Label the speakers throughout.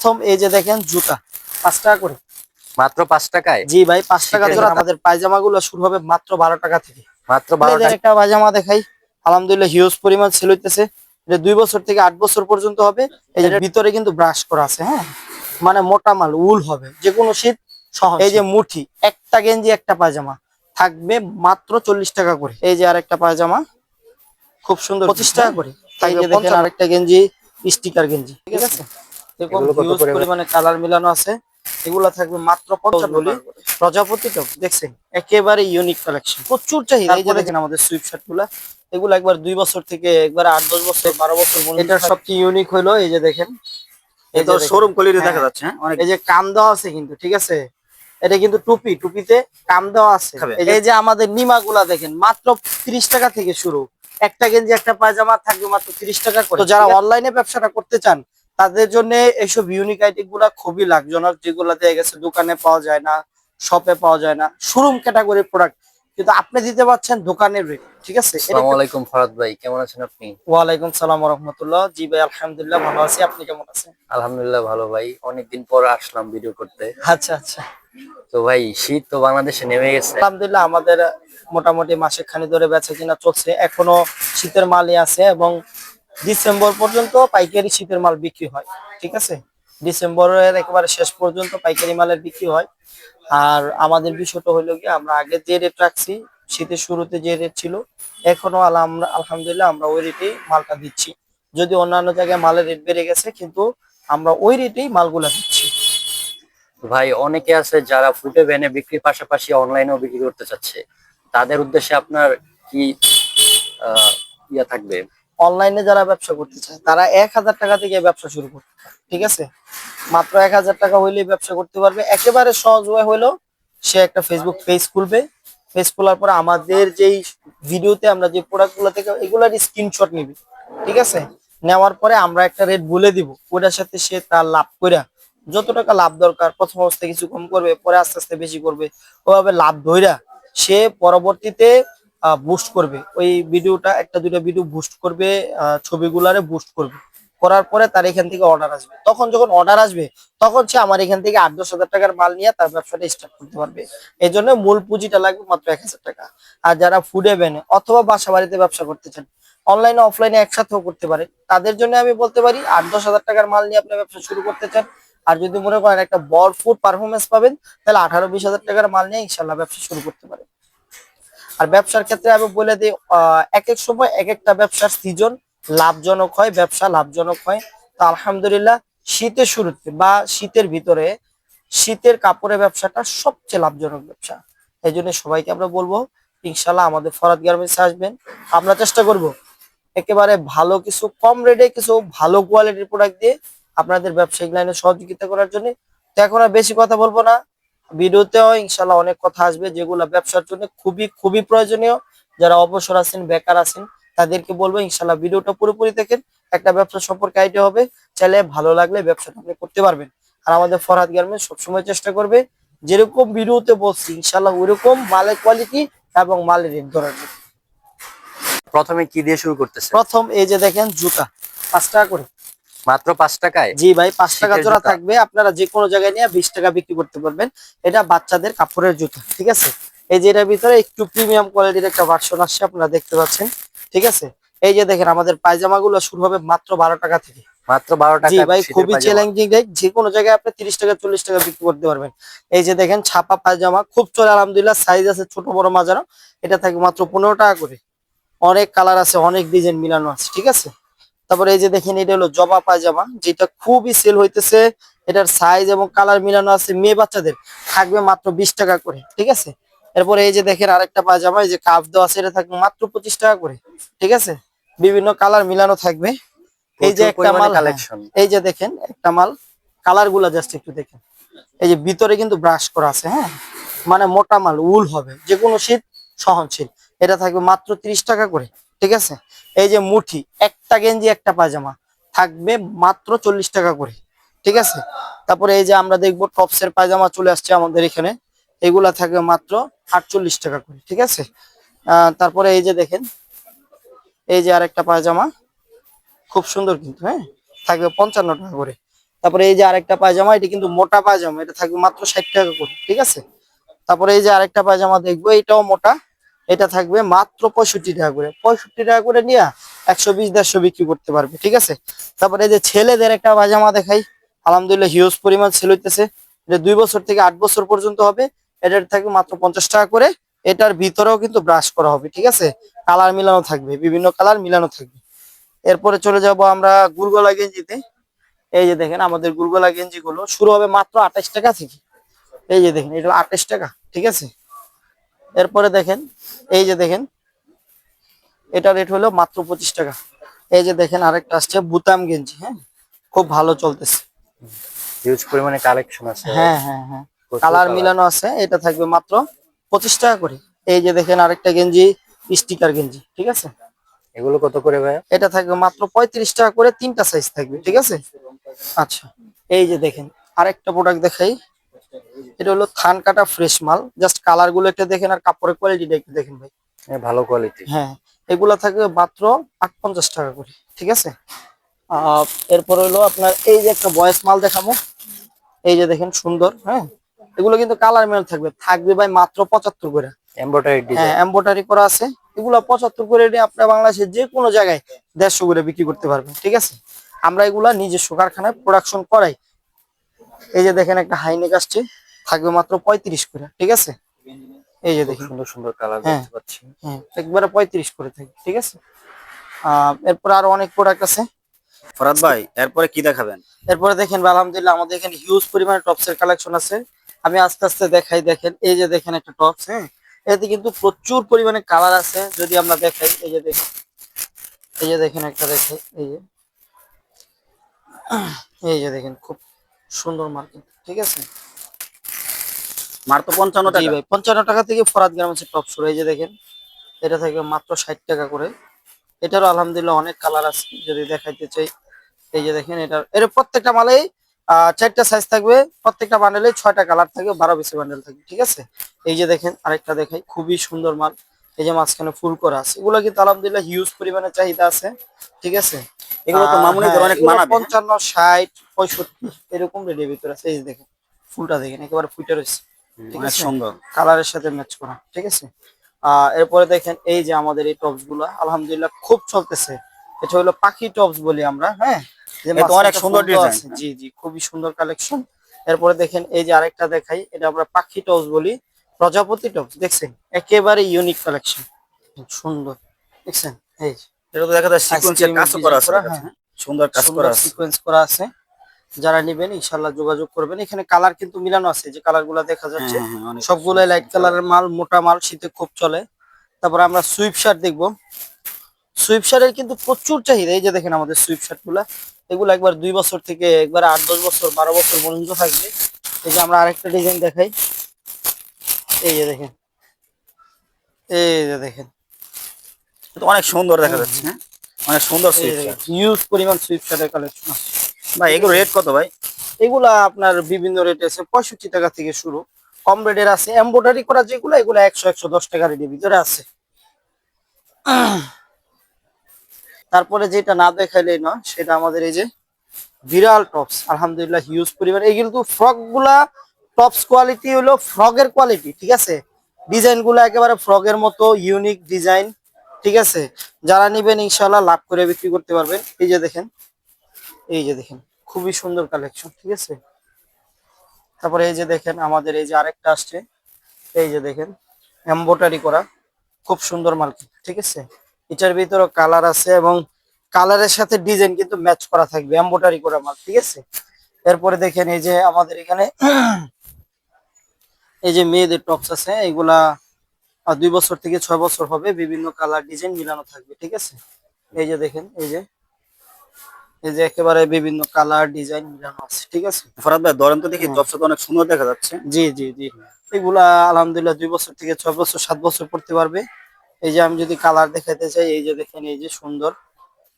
Speaker 1: প্রথম এই যে দেখেন জুতা পাঁচ টাকা করে।
Speaker 2: মাত্র পাঁচ টাকায়?
Speaker 1: জি ভাই পাঁচ টাকা জোড়া। আমাদের পায়জামা গুলো শুরু হবে মাত্র বারো টাকা থেকে।
Speaker 2: মাত্র বারো টাকা।
Speaker 1: একটা পায়জামা দেখাই। আলহামদুলিল্লাহ হিউজ পরিমাণ সেল হইতেছে। এটা দুই বছর থেকে আট বছর পর্যন্ত হবে। এই ভিতরে কিন্তু ব্রাশ করা আছে হ্যাঁ? মানে মোটা মাল উল হবে। যে কোনো শীত এই যে মুঠি একটা গেঞ্জি একটা পায়জামা। থাকবে মাত্র চল্লিশ টাকা করে। এই যে আরেকটা পায়জামা। খুব সুন্দর। পঁচিশ টাকা করে। তাই দেখেন আরেকটা গেঞ্জি স্টিকার গেঞ্জি। ঠিক আছে?
Speaker 2: এগুলো কত
Speaker 1: huge
Speaker 2: করে?
Speaker 1: পরিমাণে কালার মিলানো আছে। এগুলা থাকবে মাত্র প্রজাপতি তো দেখছেন? একেবারে ইউনিক কালেকশন প্রচুর চাহিদা এই যে দেখেন। আমাদের সুইপ শার্টগুলা এগুলো একবার দুই বছর থেকে একবার আট দশ বছর বারো বছর সবচেয়ে ইউনিক হলো এই যে দেখেন। এই দেখেন।
Speaker 3: শোরুম কোয়ালিটি দেখা
Speaker 1: হ্যাঁ।
Speaker 3: যাচ্ছে হ্যাঁ?
Speaker 1: এই যে কাম দেওয়া আছে কিন্তু ঠিক আছে? এটা কিন্তু টুপি টুপিতে কাম দেওয়া আছে। এই যে- আমাদের নিমা গুলা দেখেন মাত্র তিরিশ টাকা থেকে শুরু। একটা গেঞ্জি একটা পায়জামা থাকবে মাত্র তিরিশ টাকা করে। তো যারা অনলাইনে ব্যবসাটা করতে চান তাদের জন্য এইসব ইউনিক আইটেমগুলা খুবই লাভজনক যেগুলা দেখা গেছে দোকানে পাওয়া যায় না শপে পাওয়া যায় না। শোরুম ক্যাটাগরির প্রোডাক্ট কিন্তু আপনি দিতে পারছেন দোকানের রেট ঠিক আছে?
Speaker 2: আসসালামু আলাইকুম ফরাদ ভাই কেমন আছেন আপনি?
Speaker 1: ওয়ালাইকুম সালাম রহমতুল্লাহ জি ভাই আলহামদুলিল্লাহ ভালো আছি। আপনি কেমন আছেন?
Speaker 2: আলহামদুলিল্লাহ ভালো ভাই অনেকদিন পর আসলাম ভিডিও করতে।
Speaker 1: আচ্ছা আচ্ছা।
Speaker 2: তো ভাই শীত তো বাংলাদেশে নেমে গেছে।
Speaker 1: আলহামদুলিল্লাহ আমাদের মোটামুটি মাসে খানি ধরে বেচা কিনা চলছে। এখনও শীতের মালই আছে এবং ডিসেম্বর পর্যন্ত পাইকারি শীতের মাল বিক্রি হয়, ঠিক আছে? ডিসেম্বরের একেবারে শেষ পর্যন্ত পাইকারি মালের বিক্রি হয়। আর আমাদের বিষয়টা হলো কি আমরা আগে যে রেট রাখছি, শীতের শুরুতে যে রেট ছিল, এখনও আলহাম- আলহামদুলিল্লাহ আমরা ওই রেটেই মালটা দিচ্ছি। যদি অন্যান্য জায়গায় মালের রেট বেড়ে গেছে, কিন্তু আমরা ওই রেটেই মালগুলা দিচ্ছি।
Speaker 2: ভাই, অনেকে আছে যারা ফুটে ভ্যানে বিক্রির পাশাপাশি অনলাইনেও বিক্রি করতে চাচ্ছে। তাদের উদ্দেশ্যে আপনার কি ইয়া থাকবে?
Speaker 1: অনলাইনে যারা ব্যবসা করতে চায় তারা এক হাজার টাকা থেকে ব্যবসা শুরু করতে ঠিক আছে? মাত্র এক হাজার টাকা হইলেই ব্যবসা করতে পারবে। একেবারে সহজ উপায় হলো, সে একটা ফেসবুক পেজ খুলবে। পেজ খোলার পরে আমাদের যেই ভিডিওতে আমরা যে প্রোডাক্টগুলো থেকে, এগুলার স্ক্রিনশট নিবে, ঠিক আছে? নেওয়ার পরে আমরা একটা রেট বলে দিব ওটার সাথে সে তার লাভ করে যত টাকা লাভ দরকার, প্রথম অবস্থায় কিছু কম করবে, পরে আস্তে আস্তে বেশি করবে, ওভাবে লাভ ধইরা, সে পরবর্তীতে বুস্ট করবে। ওই ভিডিওটা একটা দুইটা ভিডিও বুস্ট করবে ছবিগুলারে বুস্ট করবে। করার পরে তার এখান থেকে অর্ডার আসবে। তখন যখন অর্ডার আসবে, তখন সে আমার এখান থেকে আট, দশ হাজার টাকার মাল নিয়ে তার ব্যবসাটা স্টার্ট করতে পারবে। এই জন্য মূল পুঁজিটা লাগবে মাত্র এক হাজার টাকা। আর যারা ফুডে বেনে অথবা বাসা বাড়িতে ব্যবসা করতে চান অনলাইনে অফলাইনে একসাথেও করতে পারে তাদের জন্য আমি বলতে পারি, আট, দশ হাজার টাকার মাল নিয়ে আপনি ব্যবসা শুরু করতে চান, আর যদি মনে করেন একটা বড় ফুড পারফরমেন্স পাবেন, তাহলে আঠারো, বিশ হাজার টাকার মাল নিয়ে ইনশাল্লাহ ব্যবসা শুরু করতে পারে আর ব্যবসার ক্ষেত্রে আমি বলে দিই এক এক সময় এক একটা ব্যবসার সিজন লাভজনক হয়, ব্যবসা লাভজনক হয়। তো আলহামদুলিল্লাহ, শীতের শুরুতে বা শীতের ভিতরে শীতের কাপড়ের ব্যবসাটা সবচেয়ে লাভজনক ব্যবসা। এই জন্য সবাইকে আমরা বলব ইনশাল্লাহ আমাদের ফরাদ গার্মেন্টসে আসবেন। আমরা চেষ্টা করব একেবারে ভালো কিছু, কম রেটে কিছু ভালো কোয়ালিটির প্রোডাক্ট দিয়ে আপনাদের ব্যবসায়িক লাইনে সহযোগিতা করার জন্য। তো এখন আর বেশি কথা বলব না। ভিডিওতেও ইনশাল্লাহ অনেক কথা আসবে যেগুলো ব্যবসার জন্য খুবই খুবই প্রয়োজনীয়। যারা অবসর আছেন বেকার আছেন তাদেরকে বলব ইনশাল্লাহ ভিডিওটা পুরোপুরি দেখেন। একটা ব্যবসা সম্পর্কে আইডিয়া হবে। চাইলে ভালো লাগলে ব্যবসাটা আপনি করতে পারবেন। আর আমাদের ফরহাদ গার্মেন্টস সবসময় চেষ্টা করবে। যেরকম ভিডিওতে বলছি ইনশাল্লাহ ওইরকম মালের কোয়ালিটি এবং মালের রেট ধরার।
Speaker 2: প্রথমে কি দিয়ে শুরু করতেছে
Speaker 1: প্রথম এই যে দেখেন জুতা পাঁচ টাকা করে।
Speaker 2: মাত্র পাঁচ টাকায়?
Speaker 1: জি ভাই পাঁচ টাকা জোড়া থাকবে আপনারা যে কোনো জায়গায় নিয়ে বিশ টাকা বিক্রি করতে পারবেন। এটা বাচ্চাদের কাপড়ের জুতো ঠিক আছে? এই যে এটার ভিতরে একটু প্রিমিয়াম কোয়ালিটির একটা ভার্সন আসছে আপনারা দেখতে পাচ্ছেন ঠিক আছে? এই যে দেখেন আমাদের পায়জামা গুলো শুরু হবে মাত্র বারো টাকা থেকে।
Speaker 2: মাত্র বারো
Speaker 1: জি
Speaker 2: টাকা
Speaker 1: ভাই খুবই চ্যালেঞ্জিং রেট যে কোনো জায়গায় আপনি তিরিশ টাকা চল্লিশ টাকা বিক্রি করতে পারবেন। এই যে দেখেন ছাপা পায়জামা খুব চলে আলহামদুলিল্লাহ সাইজ আছে ছোট বড় মাঝারো এটা থাকে মাত্র পনেরো টাকা করে। অনেক কালার আছে অনেক ডিজাইন মিলানো আছে ঠিক আছে? তারপরে এই যে দেখেন এটা হলো জবা পায়জামা যেটা খুবই সেল হইতেছে। এটার সাইজ এবং কালার মিলানো আছে মেয়ে বাচ্চাদের। থাকবে মাত্র বিশ টাকা করে ঠিক আছে? এরপরে এই যে দেখেন আরেকটা পায়জামা এই যে কাপ দেওয়া আছে এটা থাকবে মাত্র পঁচিশ টাকা করে ঠিক আছে? বিভিন্ন কালার মিলানো থাকবে। এই যে একটা মাল
Speaker 2: কালেকশন
Speaker 1: এই যে দেখেন একটা মাল কালারগুলা জাস্ট একটু দেখেন। এই যে ভিতরে কিন্তু ব্রাশ করা আছে হ্যাঁ? মানে মোটা মাল উল হবে যে কোনো শীত সহনশীল। এটা থাকবে মাত্র তিরিশ টাকা করে ঠিক আছে? এই যে মুঠি, একটা গেঞ্জি, একটা পায়জামা, থাকবে মাত্র চল্লিশ টাকা করে। ঠিক আছে? তারপরে এই যে আমরা দেখব টপসের পায়জামা চলে আসছে আমাদের এখানে। এগুলা থাকবে মাত্র আটচল্লিশ টাকা করে, ঠিক আছে? তারপরে এই যে দেখেন, এই যে আরেকটা পায়জামা, খুব সুন্দর কিন্তু হ্যাঁ? থাকবে পঞ্চান্ন টাকা করে। তারপরে এই যে আরেকটা পায়জামা, এটা কিন্তু মোটা পায়জামা, এটা থাকবে মাত্র ষাট টাকা করে, ঠিক আছে? তারপরে এই যে আরেকটা পায়জামা দেখব, এটাও মোটা এটা থাকবে মাত্র পঁয়ষট্টি টাকা করে। পঁয়ষট্টি টাকা করে নিয়ে একশো বিশ, দেড়শো বিক্রি করতে পারবে, ঠিক আছে? তারপরে এই যে ছেলেদের একটা পায়জামা দেখাই, আলহামদুলিল্লাহ হিউজ পরিমাণ সেল হইতেছে। এটা দুই বছর থেকে আট বছর পর্যন্ত হবে। এটার থাকবে মাত্র পঞ্চাশ টাকা করে। এটার ভিতরেও কিন্তু ব্রাশ করা হবে, ঠিক আছে? কালার মিলানো থাকবে, বিভিন্ন কালার মিলানো থাকবে। এরপরে চলে যাব আমরা গুলগলা গেঞ্জিতে। এই যে দেখেন আমাদের গুলগলা গেঞ্জি গুলো শুরু হবে মাত্র আঠাশ টাকা থেকে। এই যে দেখেন, এটা আঠাশ টাকা, ঠিক আছে? এরপরে দেখেন এই যে দেখেন এটা রেট হলো মাত্র পঁচিশ টাকা। এই যে দেখেন আরেকটা আসছে বুতাম গেঞ্জি হ্যাঁ? খুব ভালো চলতেছে।
Speaker 2: হিউজ পরিমাণে কালেকশন আছে।
Speaker 1: হ্যাঁ হ্যাঁ হ্যাঁ। কালার মিলানো আছে এটা থাকবে মাত্র পঁচিশ টাকা করে। এই যে দেখেন আরেকটা গেঞ্জি স্টিকার গেঞ্জি ঠিক আছে?
Speaker 2: এগুলো কত করে ভাইয়া
Speaker 1: এটা থাকবে মাত্র পঁয়ত্রিশ টাকা করে তিনটা সাইজ থাকবে ঠিক আছে? আচ্ছা এই যে দেখেন আরেকটা প্রোডাক্ট দেখাই। এটা হলো থান কাটা ফ্রেশ মাল। জাস্ট কালারগুলো একটা দেখেন আর কাপড়ের কোয়ালিটিটা একটু দেখেন ভাই।
Speaker 2: এ, ভালো কোয়ালিটি
Speaker 1: হ্যাঁ এগুলা থাকবে মাত্র আট পঞ্চাশ টাকা করে ঠিক আছে? এরপর হলো আপনার এই যে একটা বয়স মাল দেখাবো। এই যে দেখেন সুন্দর হ্যাঁ? এগুলো কিন্তু কালার মেল থাকবে থাকবে ভাই মাত্র পঁচাত্তর করে।
Speaker 2: এমব্রয়ডারি
Speaker 1: হ্যাঁ এম্বোটারি করা আছে। এগুলো পঁচাত্তর করে আপনার বাংলাদেশের যে কোনো জায়গায় দেড়শো করে বিক্রি করতে পারবেন ঠিক আছে? আমরা এগুলা নিজস্ব কারখানায় প্রোডাকশন করাই। এই যে দেখেন একটা হাইনেক আসছে থাকবে মাত্র পঁয়ত্রিশ করে ঠিক আছে? এই যে দেখেন।
Speaker 2: সুন্দর সুন্দর কালার
Speaker 1: হ্যাঁ।
Speaker 2: দেখতে পাচ্ছি।
Speaker 1: হ্যাঁ একবারে পঁয়ত্রিশ করে থাকবে ঠিক আছে? আহ এরপর আরও অনেক প্রোডাক্ট আছে।
Speaker 3: ফরাদ ভাই এরপরে কি দেখাবেন?
Speaker 1: এরপরে দেখেন আলহামদুলিল্লাহ আমাদের এখানে হিউজ পরিমাণে টপস এর কালেকশন আছে। আমি আস্তে আস্তে দেখাই দেখেন এই যে দেখেন একটা টপস হ্যাঁ? এতে কিন্তু প্রচুর পরিমাণে কালার আছে যদি আমরা দেখাই এই যে দেখেন এই যে দেখেন একটা দেখাই এই যে এই যে দেখেন খুব সুন্দর মার্কেট ঠিক আছে?
Speaker 3: মার তো পঞ্চান্ন টাকা।
Speaker 1: ভাই পঞ্চান্ন টাকা থেকে ফরাদ গ্রামের টপ শুরু এই যে দেখেন এটা থেকে মাত্র ষাট টাকা করে। এটারও আলহামদুলিল্লাহ অনেক কালার আছে যদি দেখাইতে চাই। এই যে দেখেন এটার এর প্রত্যেকটা মালেই চারটা সাইজ থাকবে। প্রত্যেকটা বান্ডেলে ছয়টা কালার থাকবে বারো বেশি বান্ডেল থাকবে ঠিক আছে? এই যে দেখেন আরেকটা দেখাই খুবই সুন্দর মাল। এই যে মাঝখানে ফুল করা আছে। এগুলো কিন্তু আলহামদুলিল্লাহ হিউজ পরিমাণে চাহিদা আছে ঠিক আছে?
Speaker 3: এগুলো তো মামুনিদের
Speaker 1: হ্যাঁ,
Speaker 3: অনেক মানাবে, হ্যাঁ?
Speaker 1: পঞ্চান্ন ষাট পঁয়ষট্টি এরকম রেডির ভিতরে আছে এই দেখেন ফুলটা দেখেন একেবারে ফুটে রয়েছে। ঠিক আছে?
Speaker 3: সুন্দর।
Speaker 1: কালারের সাথে ম্যাচ করা ঠিক আছে? এরপরে দেখেন এই যে আমাদের এই টপসগুলো আলহামদুলিল্লাহ খুব চলতেছে। এটা হলো পাখি টপস বলি আমরা হ্যাঁ?
Speaker 3: এটা অনেক সুন্দর।
Speaker 1: আছে। জি জি খুবই সুন্দর কালেকশন এরপরে দেখেন এই যে আরেকটা দেখাই এটা আমরা পাখি টপস বলি প্রজাপতি টপস দেখছেন? একেবারে ইউনিক কালেকশন সুন্দর দেখছেন? এই
Speaker 3: এটা তো দেখা যায় সিকোয়েন্সের
Speaker 1: Ice
Speaker 3: করা আছে
Speaker 1: design করা,
Speaker 3: দেখা যাচ্ছে? সুন্দর কাজ করা আছে।
Speaker 1: সিকোয়েন্স করা আছে। যারা নেবেন ইনশাল্লাহ যোগাযোগ করবেন। এখানে কালার কিন্তু মিলানো আছে যে কালারগুলা দেখা যাচ্ছে।
Speaker 3: হ্যাঁ, হ্যাঁ,
Speaker 1: সবগুলাই লাইট কালারের মাল মোটা মাল শীতে খুব চলে। তারপর আমরা সুইপ শার্ট দেখব। সুইপ শার্টের কিন্তু প্রচুর চাহিদা। এই যে দেখেন আমাদের সুইপ শার্টগুলা। এগুলো একবার দুই বছর থেকে একবার আট দশ বছর বারো বছর পর্যন্ত থাকবে। এই যে আমরা আরেকটা ডিজাইন দেখাই। এই যে দেখেন। এই যে দেখেন।
Speaker 3: অনেক সুন্দর দেখা যাচ্ছে হ্যাঁ? অনেক সুন্দর সুইট
Speaker 1: হিউজ পরিমাণ সুইপ শার্টের কালেকশন আছে।
Speaker 3: ভাই এগুলো রেট কত ভাই?
Speaker 1: এগুলা আপনার বিভিন্ন রেট আছে পঁয়ষট্টি টাকা থেকে শুরু। কম রেটের আছে এমব্রয়ডারি করা যেগুলো এগুলো একশো একশো দশ টাকা রেটের ভিতরে আছে। তারপরে যেটা না দেখাইলেই না সেটা আমাদের এই যে বিরাল টপস আলহামদুলিল্লাহ হিউজ পরিমাণ। এই কিন্তু ফ্রকগুলা টপস কোয়ালিটি হলো ফ্রকের কোয়ালিটি ঠিক আছে? ডিজাইনগুলো একেবারে ফ্রকের মতো ইউনিক ডিজাইন ঠিক আছে? যারা নিবেন ইনশাল্লাহ লাভ করে বিক্রি করতে পারবেন। এই যে দেখেন, এই যে দেখেন, খুবই সুন্দর কালেকশন ঠিক আছে? তারপরে এই যে দেখেন, আমাদের এই যে আরেকটা আসছে। এই যে দেখেন এম্বোটারি করা, খুব সুন্দর মাল ঠিক আছে? এটার ভিতরে কালার আছে এবং কালারের সাথে ডিজাইন কিন্তু ম্যাচ করা থাকবে এম্বোটারি করা মাল, ঠিক আছে? এরপরে দেখেন, এই যে আমাদের এখানে, এই যে মেয়েদের টপস আছে, এগুলা দুই বছর থেকে ছয় বছর হবে বিভিন্ন কালার ডিজাইন মিলানো থাকবে ঠিক আছে? এই যে দেখেন এই যে এই যে একেবারে বিভিন্ন কালার ডিজাইন মিলানো আছে ঠিক আছে?
Speaker 3: ফরাদ ভাই ধরেন তো দেখি
Speaker 1: হ্যাঁ।
Speaker 3: জবসা তো অনেক সুন্দর দেখা যাচ্ছে।
Speaker 1: জি জি জি। এগুলা আলহামদুলিল্লাহ দুই বছর থেকে ছয় বছর সাত বছর পড়তে পারবে। এই যে আমি যদি কালার দেখাতে চাই এই যে দেখেন এই যে সুন্দর।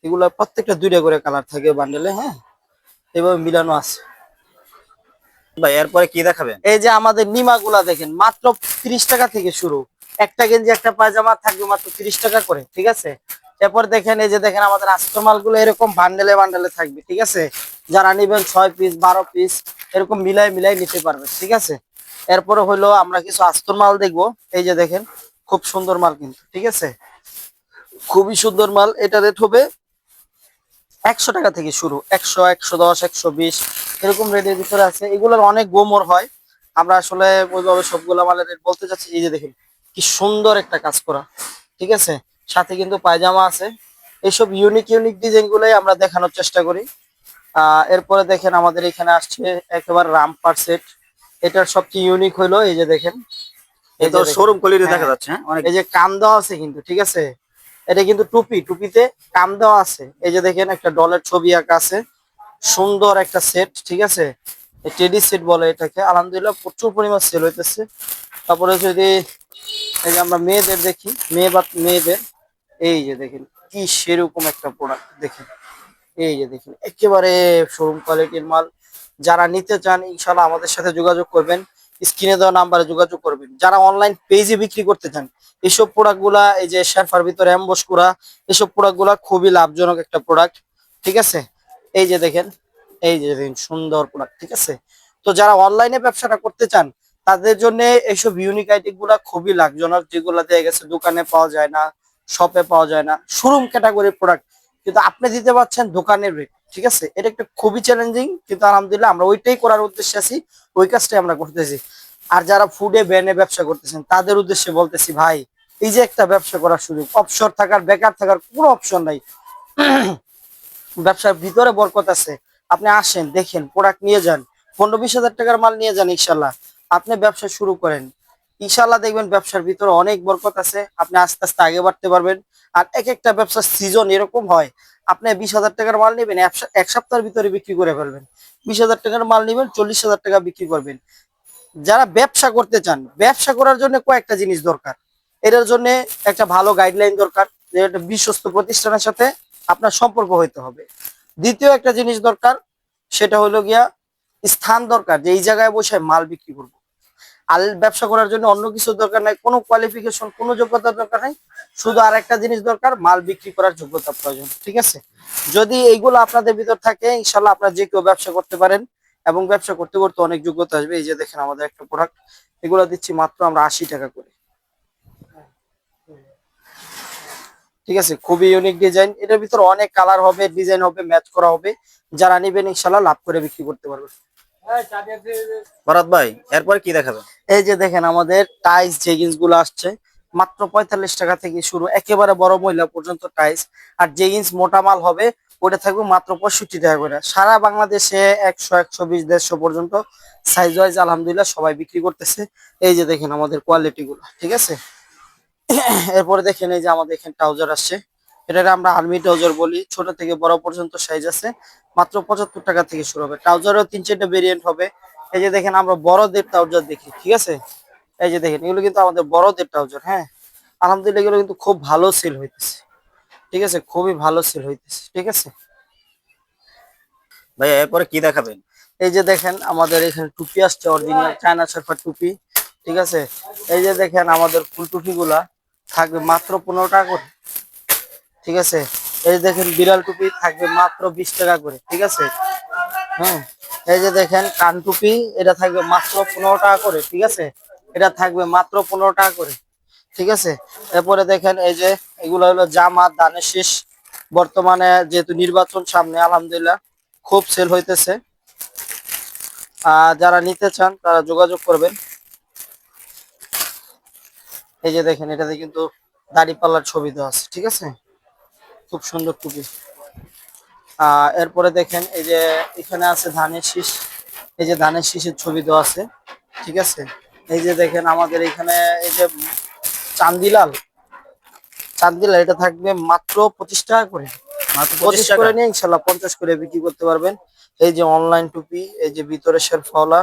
Speaker 1: এগুলা প্রত্যেকটা দুইটা করে কালার থাকে বান্ডেলে হ্যাঁ? এভাবে মিলানো আছে।
Speaker 3: ভাই এরপরে কি দেখাবেন?
Speaker 1: এই যে আমাদের নিমা গুলা দেখেন মাত্র তিরিশ টাকা থেকে শুরু। একটা গেঞ্জি, একটা পায়জামা থাকবে মাত্র তিরিশ টাকা করে, ঠিক আছে? এরপর দেখেন, এই যে দেখেন আমাদের আস্তমালগুলো এরকম বান্ডেলে বান্ডেলে থাকবে, ঠিক আছে? যারা নিবেন ছয় পিস বারো পিস এরকম মিলাই মিলাই নিতে পারবে ঠিক আছে? এরপরে হলো আমরা কিছু আস্তর মাল দেখব। এই যে দেখেন, খুব সুন্দর মাল কিন্তু, ঠিক আছে? খুবই সুন্দর মাল, এটা রেট হবে একশো টাকা থেকে শুরু, একশো একশো দশ, একশো বিশ, এরকম রেটের ভিতরে আছে। এগুলোর অনেক গোমর হয়। আমরা আসলে ওইভাবে সবগুলো মালের রেট বলতে চাচ্ছি, এই যে দেখেন কি সুন্দর একটা কাজ করা ঠিক আছে? সাথে কিন্তু পায়জামা আছে। এইসব ইউনিক ইউনিক ডিজাইন গুলোই আমরা দেখানোর চেষ্টা করি। এরপরে দেখেন আমাদের এখানে আসছে একেবারে রামপার সেট এটার সবচেয়ে ইউনিক হলো এই যে দেখেন।
Speaker 3: শোরুম কোয়ালিটি দেখা
Speaker 1: হ্যাঁ।
Speaker 3: যাচ্ছে হ্যাঁ? অনেক
Speaker 1: এই যে কাম দেওয়া আছে কিন্তু ঠিক আছে? এটা কিন্তু টুপি টুপিতে কাম দেওয়া আছে। এই যে দেখেন একটা ডলের ছবি আঁকা আছে। সুন্দর একটা সেট ঠিক আছে? টেডি সেট বলে এটাকে। আলহামদুলিল্লাহ প্রচুর পরিমাণ সেল হইতেছে। তারপরে যদি এই যে আমরা মেয়েদের দেখি, মেয়ে বা মেয়েদের, এই যে দেখেন, কি সেরকম একটা প্রোডাক্ট দেখেন। এই যে দেখেন, একেবারে শোরুম কোয়ালিটির মাল। যারা নিতে চান ইনশাল্লাহ আমাদের সাথে যোগাযোগ করবেন। স্ক্রিনে দেওয়া নাম্বারে যোগাযোগ করবেন। যারা অনলাইন পেজে বিক্রি করতে চান, এসব প্রোডাক্টগুলা, এই যে শেরফার ভিতরে অ্যাম্বস করা, এসব প্রোডাক্টগুলা খুবই লাভজনক একটা প্রোডাক্ট ঠিক আছে? এই যে দেখেন, এই যে দেখেন, সুন্দর প্রোডাক্ট ঠিক আছে? তো যারা অনলাইনে ব্যবসাটা করতে চান তাদের জন্য এইসব ইউনিক আইটেমগুলা খুবই লাভজনক যেগুলো দেখা গেছে দোকানে পাওয়া যায় না শপে পাওয়া যায় না। শোরুম ক্যাটাগরির প্রোডাক্ট কিন্তু আপনি দিতে পারছেন দোকানের রেট ঠিক আছে? এটা একটা খুবই চ্যালেঞ্জিং কিন্তু আলহামদুলিল্লাহ আমরা ওইটাই করার উদ্দেশ্যে আছি, ওই কাজটাই আমরা করতেছি। আর যারা ফুডে ব্যানে ব্যবসা করতেছেন, তাদের উদ্দেশ্যে বলতেছি, ভাই, এই যে একটা ব্যবসা করার সুযোগ অবসর থাকার, বেকার থাকার কোনো অপশন নাই। ব্যবসার ভিতরে বরকত আছে। আপনি আসেন, দেখেন প্রোডাক্ট নিয়ে যান, পনেরো বিশ হাজার টাকার মাল নিয়ে যান, ইনশাল্লাহ। আপনি ব্যবসা শুরু করেন। ইনশাল্লাহ দেখবেন ব্যবসার ভিতরে অনেক বরকত আছে। আপনি আস্তে আস্তে আগে বাড়তে পারবেন। আর এক একটা ব্যবসার সিজন এরকম হয়, আপনি বিশ হাজার টাকার মাল নেবেন, এক সপ্তাহের ভিতরে বিক্রি করে ফেলবেন। বিশ হাজার টাকার মাল নেবেন, চল্লিশ হাজার টাকা বিক্রি করবেন। যারা ব্যবসা করতে চান, ব্যবসা করার জন্য কয়েকটা জিনিস দরকার। এটার জন্য একটা ভালো গাইডলাইন দরকার যে একটা বিশ্বস্ত প্রতিষ্ঠানের সাথে আপনার সম্পর্ক হইতে হবে। দ্বিতীয় একটা জিনিস দরকার, সেটা হলো গিয়া স্থান দরকার, যে এই জায়গায় বসে মাল বিক্রি করব। আর ব্যবসা করার জন্য অন্য কিছু দরকার নাই, কোনো কোয়ালিফিকেশন কোনো যোগ্যতার দরকার নাই, শুধু আর একটা জিনিস দরকার, মাল বিক্রি করার যোগ্যতা প্রয়োজন, ঠিক আছে? যদি এইগুলো আপনাদের ভিতর থাকে ইনশাল্লাহ আপনারা যে কেউ ব্যবসা করতে পারেন, এবং ব্যবসা করতে করতে অনেক যোগ্যতা আসবে, এই যে দেখেন আমাদের একটা প্রোডাক্ট এগুলো দিচ্ছি মাত্র আমরা আশি টাকা করে। ঠিক আছে? খুবই ইউনিক ডিজাইন এটার ভিতর অনেক কালার হবে ডিজাইন হবে ম্যাচ করা হবে, যারা নিবেন ইনশাল্লাহ লাভ করে বিক্রি করতে পারবে
Speaker 3: ভরত ভাই, এরপরে কি দেখাবেন
Speaker 1: এই যে দেখেন আমাদের টাইস জেগিন্সগুলো আসছে। মাত্র পঁয়তাল্লিশ টাকা থেকে শুরু, একেবারে বড় মহিলা পর্যন্ত টাইস আর জেগিন্স মোটা মাল হবে, ওটা থাকবে মাত্র পঁয়ষট্টি টাকা করে। সারা বাংলাদেশে একশো একশো বিশ, দেড়শো পর্যন্ত সাইজ ওয়াইজ আলহামদুলিল্লাহ, সবাই বিক্রি করতেছে। এই যে দেখেন আমাদের কোয়ালিটি গুলো, ঠিক আছে? এরপরে দেখেন এই যে আমাদের এখানে ট্রাউজার আসছে। এটাকে আমরা আর্মি ট্রাউজার বলি। ছোট থেকে বড় পর্যন্ত সাইজ আছে। মাত্র পঁচাত্তর টাকা থেকে শুরু হবে। ট্রাউজারও তিন চারটা ভেরিয়েন্ট হবে। এই যে দেখেন আমরা বড়দের ট্রাউজার দেখি ঠিক আছে? এই যে দেখেন এগুলো কিন্তু আমাদের বড়দের ট্রাউজার হ্যাঁ? আলহামদুলিল্লাহ এগুলো কিন্তু খুব ভালো সেল হইতেছে। ঠিক আছে? খুবই ভালো সেল হইতেছে ঠিক আছে?
Speaker 3: ভাইয়া এরপরে কি দেখাবেন?
Speaker 1: এই যে দেখেন আমাদের এখানে টুপি আসছে অরিজিনাল চায়না সার্ফার টুপি ঠিক আছে? এই যে দেখেন আমাদের ফুল টুপি গুলা থাকবে মাত্র পনেরো টাকা করে। ঠিক আছে? এই যে দেখেন বিড়াল টুপি থাকবে মাত্র বিশ টাকা করে, ঠিক আছে? হ্যাঁ এই যে দেখেন কান টুপি, এটা থাকবে মাত্র পনেরো টাকা করে, ঠিক আছে? এটা থাকবে মাত্র পনেরো টাকা করে, ঠিক আছে? এরপরে দেখেন এই যে এগুলো হলো জামা, দানের শেষ। বর্তমানে যেহেতু নির্বাচন সামনে, আলহামদুলিল্লাহ, খুব সেল হইতেছে। আহ যারা নিতে চান, তারা যোগাযোগ করবেন। এই যে দেখেন, এটাতে কিন্তু দাড়ি পাল্লার ছবি দেওয়া আছে, ঠিক আছে? খুব সুন্দর টুপি এরপরে দেখেন এই যে এখানে আছে ধানের শীষ। এই যে ধানের শীষের ছবি দেওয়া আছে ঠিক আছে? এই যে দেখেন আমাদের এখানে এই যে চান্দিলাল। চান্দিলাল এটা থাকবে মাত্র পঁচিশ টাকা করে।
Speaker 3: মাত্র পঁচিশ
Speaker 1: পঁচিশ করে নিয়ে ইনশাল্লাহ পঞ্চাশ করে বিক্রি করতে পারবেন। এই যে অনলাইন টুপি এই যে ভিতরে শেরফাওলা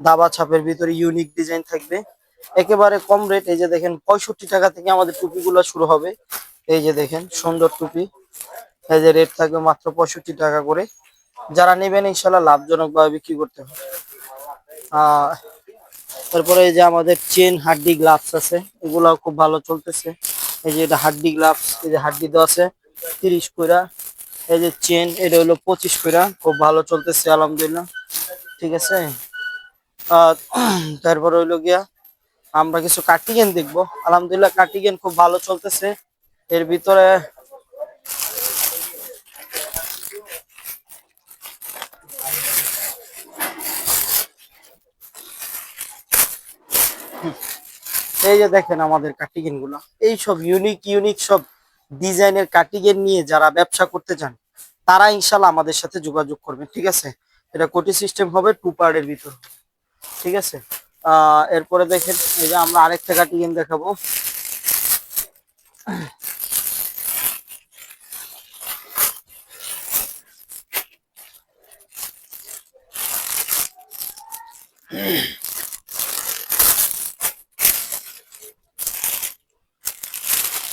Speaker 1: দাবা ছাপের ভিতরে ইউনিক ডিজাইন থাকবে। একেবারে কম রেট এই যে দেখেন পঁয়ষট্টি টাকা থেকে আমাদের টুপিগুলো শুরু হবে। এই যে দেখেন, সুন্দর টুপি। এই যে রেট থাকবে মাত্র পঁয়ষট্টি টাকা করে। যারা নেবেন, ইনশাল্লাহ লাভজনক ভাবে বিক্রি করতে হবে। তারপরে এই যে আমাদের চেন হাড্ডি গ্লাভস আছে, এগুলাও খুব ভালো চলতেছে। এই যে এটা হাড্ডি গ্লাভস এই যে হাড্ডি দেওয়া আছে, তিরিশ কইরা। এই যে চেন এটা হলো পঁচিশ কইরা, খুব ভালো চলতেছে, আলহামদুলিল্লাহ। ঠিক আছে? তারপর হইল গিয়া, আমরা কিছু কার্টিগেন দেখব। আলহামদুলিল্লাহ কার্টিগেন খুব ভালো চলতেছে। এর ভিতরে এই যে দেখেন আমাদের কার্টিগেনগুলো। এই সব ইউনিক ইউনিক সব ডিজাইনের কার্টিগেন নিয়ে যারা ব্যবসা করতে চান, তারা ইনশাল্লাহ আমাদের সাথে যোগাযোগ করবেন, ঠিক আছে? এটা কোটি সিস্টেম হবে টু পার্টের ভিতর। ঠিক আছে? আহ, এরপরে দেখেন, এই যে আমরা আরেকটা কার্টিগেন দেখাবো।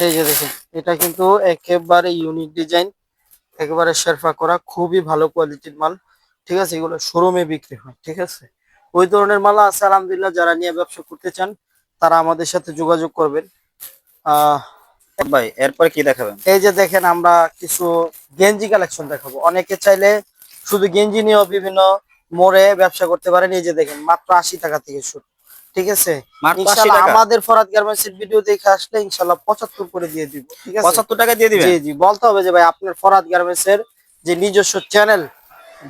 Speaker 1: এই যে দেখেন এটা কিন্তু একেবারে ইউনিক ডিজাইন একেবারে শেরফা করা খুবই ভালো কোয়ালিটির মাল। ঠিক আছে এগুলো শোরুমে বিক্রি হয় ঠিক আছে? ওই ধরনের মালা আছে আলহামদুলিল্লাহ যারা নিয়ে ব্যবসা করতে চান তারা আমাদের সাথে যোগাযোগ করবেন। আহ
Speaker 3: ভাই এরপরে কি দেখাবেন?
Speaker 1: এই যে দেখেন আমরা কিছু গেঞ্জি কালেকশন দেখাবো। অনেকে চাইলে শুধু গেঞ্জি নিয়েও বিভিন্ন মোড়ে ব্যবসা করতে পারেন এই যে দেখেন মাত্র আশি টাকা থেকে শুরু ঠিক আছে?
Speaker 3: মাত্র 80
Speaker 1: ইনশাল্লাহ
Speaker 3: টাকা?
Speaker 1: আমাদের ফরাদ গার্মেন্টস এর ভিডিও দেখে আসলে ইনশাল্লাহ পঁচাত্তর করে দিয়ে দিব ঠিক আছে?
Speaker 3: পঁচাত্তর টাকা দিয়ে দিবেন?
Speaker 1: জি জি বলতে হবে যে ভাই আপনার ফরাদ গার্মেন্টস এর যে নিজস্ব চ্যানেল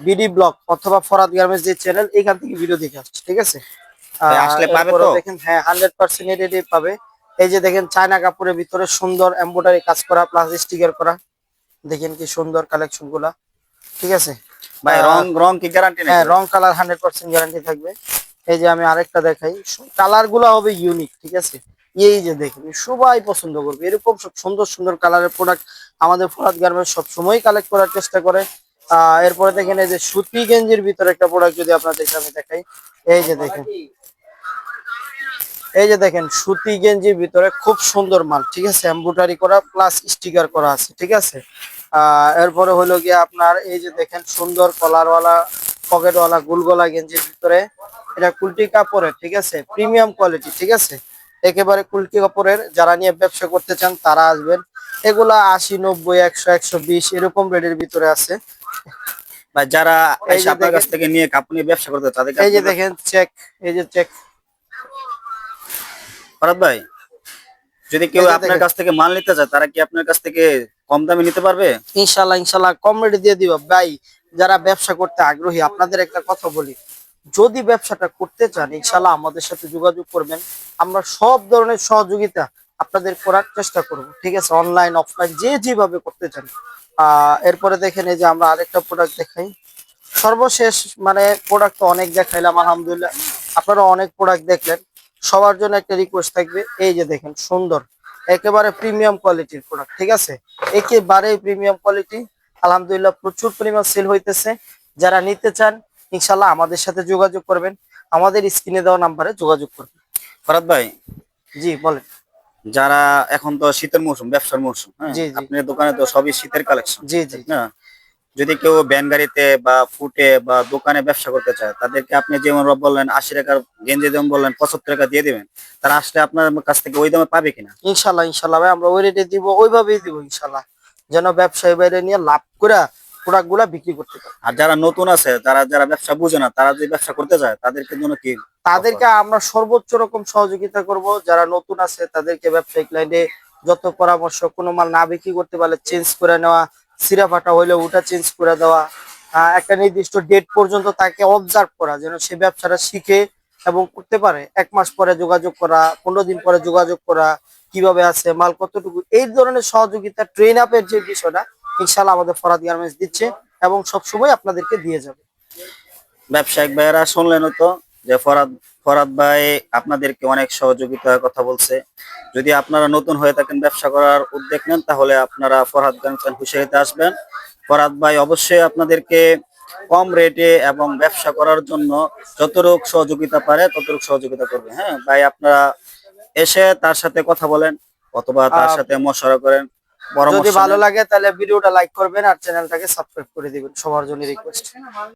Speaker 1: বিডি ব্লগ অথবা ফরাদ গার্মেন্টস যে চ্যানেল এখান থেকে ভিডিও দেখে আসছে ঠিক আছে?
Speaker 3: আসলে পাবে তো?
Speaker 1: দেখেন হ্যাঁ পাবে। এই যে দেখেন চায়না কাপড়ের ভিতরে সুন্দর এমব্রয়ডারি কাজ করা প্লাস স্টিকার করা। দেখেন কি সুন্দর কালেকশনগুলা ঠিক আছে?
Speaker 3: ভাই রং রং কি গ্যারান্টি
Speaker 1: হ্যাঁ রং কালার হান্ড্রেড পার্সেন্ট গ্যারান্টি থাকবে। এই যে আমি আরেকটা দেখাই কালারগুলা হবে ইউনিক ঠিক আছে? এই যে দেখেন সবাই পছন্দ করবে। এরকম সব সুন্দর সুন্দর কালারের প্রোডাক্ট আমাদের ফরাদ গার্মেন্টস সব সময় কালেক্ট করার চেষ্টা করে। আহ এরপরে দেখেন এই যে সুতি গেঞ্জির ভিতরে একটা প্রোডাক্ট যদি আপনাদেরকে আমি দেখাই। এই যে দেখেন এই যে দেখেন সুতি গেঞ্জির ভিতরে খুব সুন্দর মাল ঠিক আছে? এমব্রয়ডারি করা প্লাস স্টিকার করা আছে ঠিক আছে? এরপরে হলো গিয়ে আপনার এই যে দেখেন সুন্দর কলারওয়ালা পকেটওয়ালা গুলগলা গেঞ্জির ভিতরে এটা কুলটি কাপড়ের ঠিক আছে? প্রিমিয়াম কোয়ালিটি ঠিক আছে? একেবারে কুলটি কাপড়ের যারা নিয়ে ব্যবসা করতে চান তারা আসবেন। এগুলা আশি নব্বই একশো একশো বিশ এরকম রেটের ভিতরে আছে।
Speaker 3: ভাই যারা
Speaker 1: এই
Speaker 3: আপনার কাছ থেকে নিয়ে কাপড় নিয়ে ব্যবসা করতে তাদেরকে
Speaker 1: এই যে দেখেন চেক এই যে চেক
Speaker 3: ফরাদ ভাই যদি কেউ আপনার কাছ থেকে মাল নিতে চায় তারা কি আপনার কাছ থেকে কম দামে নিতে পারবে?
Speaker 1: ইনশাল্লাহ ইনশাল্লাহ কম রেটে দিয়ে দিব। ভাই, যারা ব্যবসা করতে আগ্রহী, আপনাদের একটা কথা বলি। যদি ব্যবসাটা করতে চান ইনশাল্লাহ আমাদের সাথে যোগাযোগ করবেন। আমরা সব ধরনের সহযোগিতা আপনাদের করার চেষ্টা করব, ঠিক আছে? অনলাইন, অফলাইন, যে যেভাবে করতে চান। এরপরে দেখেন এই যে আমরা আরেকটা প্রোডাক্ট দেখাই। সর্বশেষ মানে প্রোডাক্ট তো অনেক দেখাইলাম, আলহামদুলিল্লাহ। আপনারা অনেক প্রোডাক্ট দেখলেন। সবার জন্য একটা রিকোয়েস্ট থাকবে। এই যে দেখেন, সুন্দর। একেবারে প্রিমিয়াম কোয়ালিটির প্রোডাক্ট ঠিক আছে? একেবারে প্রিমিয়াম কোয়ালিটি আলহামদুলিল্লাহ প্রচুর পরিমাণ সেল হইতেছে। যারা নিতে চান ইনশাল্লাহ আমাদের সাথে যোগাযোগ করবেন। আমাদের স্ক্রিনে দেওয়া নাম্বারে যোগাযোগ করবেন।
Speaker 3: ফরাদ ভাই
Speaker 1: জি বলেন।
Speaker 3: যারা এখন তো শীতের মৌসুম ব্যবসার মৌসুম হ্যাঁ। আপনার দোকানে তো সবই শীতের কালেকশন
Speaker 1: জি জি।
Speaker 3: না? যদি কেউ ব্যান গাড়িতে বা ফুটে বা দোকানে ব্যবসা করতে চায় তাদেরকে আপনি যেমন বললেন আশি টাকার গেঞ্জি যেমন বললেন পঁচাত্তর টাকা দিয়ে দিবেন তারা আসলে আপনার কাছ থেকে ওই দামে পাবে কিনা?
Speaker 1: ইনশাল্লাহ ইনশাল্লাহ ভাই আমরা ওই রেটে দিব ওইভাবেই দিব ইনশাল্লাহ যেন ব্যবসায়ী বাইরে নিয়ে লাভ করে প্রোডাক্টগুলা বিক্রি করতে পারে।
Speaker 3: আর যারা নতুন আছে যারা যারা ব্যবসা বুঝে না তারা যদি ব্যবসা করতে চায় তাদেরকে জন্য কি
Speaker 1: তাদেরকে আমরা সর্বোচ্চ রকম সহযোগিতা করব যারা নতুন আছে তাদেরকে ব্যবসায়িক লাইনে যত পরামর্শ কোনো মাল না বিক্রি করতে পারলে চেঞ্জ করে নেওয়া সিরা ফাটা হইলে ওটা চেঞ্জ করে দেওয়া একটা নির্দিষ্ট ডেট পর্যন্ত তাকে অবজার্ভ করা, যেন সে ব্যবসাটা শিখে এবং করতে পারে। এক মাস পরে যোগাযোগ করা, পনেরো দিন পরে যোগাযোগ করা, কীভাবে আছে, মাল কতটুকু, এই ধরনের সহযোগিতা ট্রেন আপের যে বিষয়টা ইনশাল্লাহ আমাদের ফরাদ গার্মেন্টস দিচ্ছে এবং সবসময় আপনাদেরকে দিয়ে যাবে।
Speaker 3: ব্যবসায়িক ভাইয়েরা শুনলেন তো যে ফরাদ ফরাদ ভাই আপনাদেরকে অনেক সহযোগিতার কথা বলছে। যদি আপনারা নতুন হয়ে থাকেন ব্যবসা করার উদ্যোগ নেন তাহলে আপনারা ফরহাদ গার্মেন্টস হুশিয়ারিতে আসবেন। ফরহাদ ভাই অবশ্যই আপনাদেরকে কম রেটে এবং ব্যবসা করার জন্য যতটুক সহযোগিতা পারে ততটুক সহযোগিতা করবে। হ্যাঁ ভাই আপনারা এসে তার সাথে কথা বলেন অথবা তার সাথে মশওয়ারা করেন
Speaker 1: যদি ভালো লাগে তাহলে ভিডিওটা লাইক করবেন আর চ্যানেলটাকে সাবস্ক্রাইব করে দিবেন সবার জন্য রিকোয়েস্ট